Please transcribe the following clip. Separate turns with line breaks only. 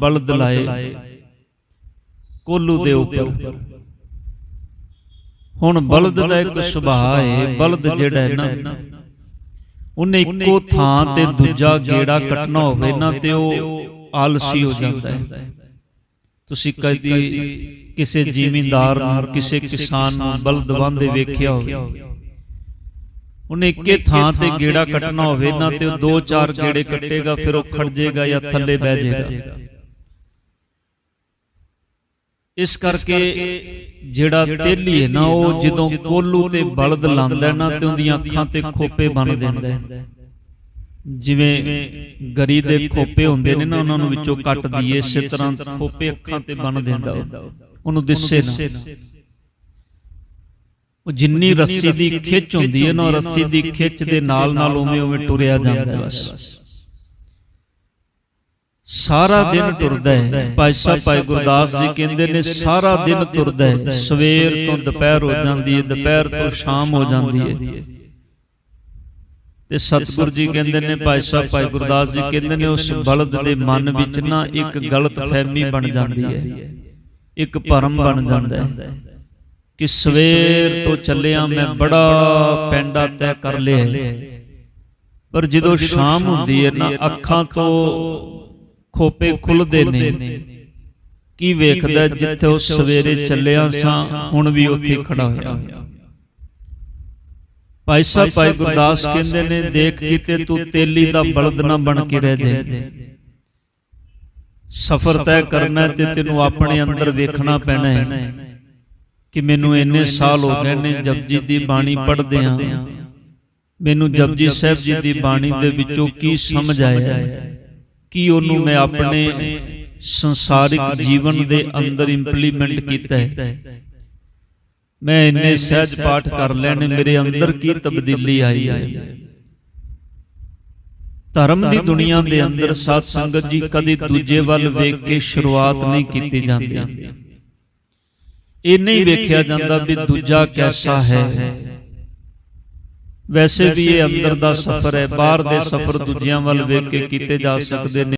ਬਲਦ ਲਾਏ। ਕੋਲੂ ਦੇ ਉੱਪਰ। ਹੁਣ ਬਲਦ ਦਾ ਇੱਕ ਸੁਭਾਅ ਹੈ ਬਲਦ ਜਿਹੜਾ ਹੈ ਨਾ। ਉਹਨੇ ਇੱਕੋ ਥਾਂ ਤੇ ਦੂਜਾ ਗੇੜਾ ਕੱਟਣਾ ਹੋਵੇ ਨਾ ਤੇ ਉਹ ਆਲਸੀ ਹੋ ਜਾਂਦਾ ਹੈ। ਤੁਸੀਂ ਕਦੀ ਕਿਸੇ ਜ਼ਿਮੀਂਦਾਰ ਨੂੰ ਕਿਸੇ ਕਿਸਾਨ ਨੂੰ ਬਲਦ ਬੰਦੇ ਵੇਖਿਆ ਹੋਵੇ। ਉਹਨੇ ਇੱਕੇ ਥਾਂ ਤੇ ਗੇੜਾ ਕੱਟਣਾ ਹੋਵੇ ਨਾ ਤੇ ਉਹ ਦੋ ਚਾਰ ਗੇੜੇ ਕੱਟੇਗਾ ਫਿਰ ਉਹ ਖੜ ਜਾਏਗਾ ਜਾਂ ਥੱਲੇ ਬਹਿ ਜਾਏਗਾ ਇਸ ਕਰਕੇ ਜਿਹੜਾ ਤੇਲੀ ਹੈ ਨਾ ਉਹ ਜਦੋਂ ਕੋਲੂ ਤੇ ਬਲਦ ਲਾਂਦਾ ਨਾ ਤੇ ਉਹਦੀਆਂ ਅੱਖਾਂ ਤੇ ਖੋਪੇ ਬਣ ਦਿੰਦਾ ਹੈ ਜਿਵੇਂ ਗਰੀ ਦੇ ਖੋਪੇ ਹੁੰਦੇ ਨੇ ਨਾ ਉਹਨਾਂ ਨੂੰ ਵਿੱਚੋਂ ਕੱਟ ਦਈਏ ਇਸੇ ਤਰ੍ਹਾਂ ਖੋਪੇ ਅੱਖਾਂ ਤੇ ਬਣ ਦਿੰਦਾ ਉਹ। ਉਹਨੂੰ ਦਿਸੇ ਨਾ। ਉਹ ਜਿੰਨੀ ਰੱਸੀ ਦੀ ਖਿੱਚ ਹੁੰਦੀ ਹੈ ਨਾ ਰੱਸੀ ਦੀ ਖਿੱਚ ਦੇ ਨਾਲ ਨਾਲ ਉਵੇਂ ਉਵੇਂ ਟੁਰਿਆ ਜਾਂਦਾ ਬਸ। ਸਾਰਾ ਦਿਨ ਟੁਰਦਾ ਹੈ। ਭਾਈ ਸਾਹਿਬ ਭਾਈ ਗੁਰਦਾਸ ਜੀ ਕਹਿੰਦੇ ਨੇ ਸਾਰਾ ਦਿਨ ਟੁਰਦਾ ਹੈ। ਸਵੇਰ ਤੋਂ ਦੁਪਹਿਰ ਹੋ ਜਾਂਦੀ ਹੈ। ਦੁਪਹਿਰ ਤੋਂ ਸ਼ਾਮ ਹੋ ਜਾਂਦੀ ਹੈ। ਤੇ ਸਤਿਗੁਰੂ ਜੀ ਕਹਿੰਦੇ ਨੇ ਭਾਈ ਸਾਹਿਬ ਭਾਈ ਗੁਰਦਾਸ ਜੀ ਕਹਿੰਦੇ ਨੇ ਉਸ ਬਲਦ ਦੇ ਮਨ ਵਿੱਚ ਨਾ ਇੱਕ ਗਲਤ ਫਹਿਮੀ ਬਣ ਜਾਂਦੀ ਹੈ। ਇੱਕ ਭਰਮ ਬਣ ਜਾਂਦਾ ਹੈ। ਕਿ ਸਵੇਰ ਤੋਂ ਚੱਲਿਆ ਮੈਂ ਬੜਾ ਪੈਂਡਾ ਤੈਅ ਕਰ ਲਿਆ। ਪਰ ਜਦੋਂ ਸ਼ਾਮ ਹੁੰਦੀ ਹੈ ਨਾ ਅੱਖਾਂ ਤੋਂ ਖੋਪੇ ਖੁੱਲਦੇ ਨੇ। ਕੀ ਵੇਖਦਾ ਜਿੱਥੇ ਉਹ ਸਵੇਰੇ ਚੱਲਿਆ ਸਾਂ ਹੁਣ ਵੀ ਉੱਥੇ ਖੜਾ ਹੋਇਆ। ਭਾਈ ਸਾਹਿਬ ਭਾਈ ਗੁਰਦਾਸ ਕਹਿੰਦੇ ਨੇ ਦੇਖ ਕਿਤੇ ਤੂੰ ਤੇਲੀ ਦਾ ਬਲਦ ਨਾ ਬਣ ਕੇ ਰਹਿ ਜਾਏ ਸਫ਼ਰ ਤੈਅ ਕਰਨਾ ਤੇ ਤੈਨੂੰ ਆਪਣੇ ਅੰਦਰ ਵੇਖਣਾ ਪੈਣਾ ਹੈ ਕਿ ਮੈਨੂੰ ਇੰਨੇ ਸਾਲ ਹੋ ਗਏ ਨੇ ਜਪਜੀ ਦੀ ਬਾਣੀ ਪੜ੍ਹਦੇ ਹਾਂ। ਮੈਨੂੰ ਜਪਜੀ ਸਾਹਿਬ ਜੀ ਦੀ ਬਾਣੀ ਦੇ ਵਿੱਚੋਂ ਕੀ ਸਮਝ ਆਇਆ ਹੈ? ਕੀ ਉਹਨੂੰ ਮੈਂ ਆਪਣੇ ਸੰਸਾਰਿਕ ਜੀਵਨ ਦੇ ਅੰਦਰ ਇੰਪਲੀਮੈਂਟ ਕੀਤਾ ਹੈ। ਮੈਂ ਇੰਨੇ ਸਹਿਜ ਪਾਠ ਕਰ ਲੈਣੇ, ਮੇਰੇ ਅੰਦਰ ਕੀ ਤਬਦੀਲੀ ਆਈ ਹੈ? ਧਰਮ ਦੀ ਦੁਨੀਆ ਦੇ ਅੰਦਰ ਸਾਧ ਸੰਗਤ ਜੀ ਕਦੇ ਦੂਜੇ ਵੱਲ ਵੇਖ ਕੇ ਸ਼ੁਰੂਆਤ ਨਹੀਂ ਕੀਤੀ ਜਾਂਦੀ। ਇਹ ਨਹੀਂ ਵੇਖਿਆ ਜਾਂਦਾ ਵੀ ਦੂਜਾ ਕੈਸਾ ਹੈ। ਵੈਸੇ ਵੀ ਇਹ ਅੰਦਰ ਦਾ ਸਫ਼ਰ ਹੈ ਬਾਹਰ ਦੇ ਸਫ਼ਰ ਦੂਜਿਆਂ ਵੱਲ ਵੇਖ ਕੇ ਕੀਤੇ ਜਾ ਸਕਦੇ ਨੇ।